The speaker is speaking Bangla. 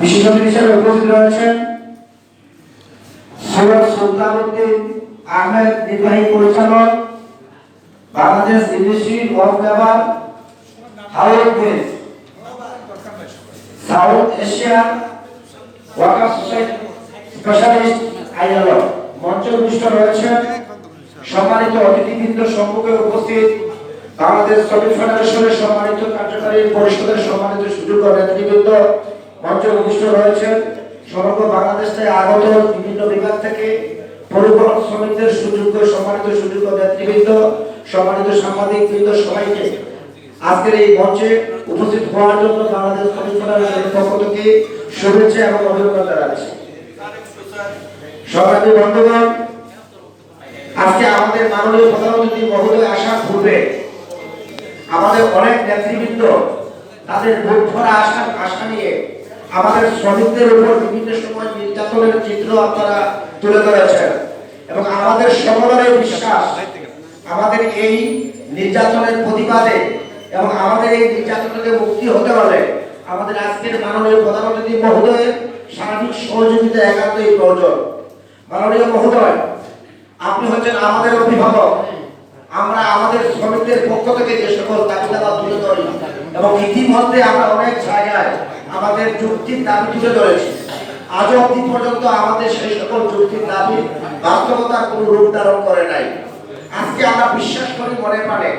বিশেষ অতিথি হিসেবে উপস্থিত রয়েছেন সৈয়দ সুলতান উদ্দিন আহমেদ নির্বাহী পরিচালক, Bangladesh of labour South Asia society specialist মঞ্চে উপস্থিত রয়েছেন। সম্মানিত অতিথিবৃন্দ সম্মুখে উপস্থিত বাংলাদেশ শ্রমিক ফেডারেশনের সম্মানিত কার্যকারী পরিষদের সম্মানিত সুযোগ্য নেতৃবৃন্দ, মঞ্চে উপস্থিত রয়েছেন সমগ্র বাংলাদেশ আগত বিভিন্ন বিভাগ থেকে পরিবহন শ্রমিকদের সুযোগ্য, সম্মানিত সুযোগ্য নেতৃবৃন্দ, সম্মানিত সাংবাদিক বৃন্দ সবাইকে আজকের এই মঞ্চে উপস্থিত হওয়ার জন্য বাংলাদেশ শ্রমিক ফেডারেশনের পক্ষ থেকে শুভেচ্ছা এবং অভিনন্দন জানাচ্ছি। সবাই বন্ধুগণ, আজকে আমাদের মাননীয় প্রধানমন্ত্রী মহোদয় আসার পূর্বে আমাদের অনেক নেতৃবৃন্দ তাদের ভোট ভরা আশা নিয়ে আমাদের শ্রমিকদের উপর বিভিন্ন সময় নির্যাতনের চিত্র আপনারা তুলে ধরেছেন। এবং আমাদের সকলের বিশ্বাস, আমাদের এই নির্যাতনের প্রতিবাদে এবং আমাদের এই নির্যাতন থেকে মুক্তি হতে হলে আমাদের আজকের মাননীয় প্রধানমন্ত্রী মহোদয়ের সার্বিক সহযোগিতা একান্তই প্রয়োজন। মাননীয় মহোদয়, আপনি হচ্ছেন আমাদের অভিভাবক। আমরা আমাদের শ্রমিকদের পক্ষ থেকে যে সকল দাবি দাবা তুলে ধরি, এবং ইতিমধ্যে আমরা অনেক জায়গায় আমাদের যুক্তির দাবি তুলে ধরেছি। আজ অবধি পর্যন্ত আমাদের সেই সকল যুক্তির দাবি বাস্তবতার কোনো রূপ ধারণ করে নাই। আজকে আমরা বিশ্বাস করি মনে প্রাণে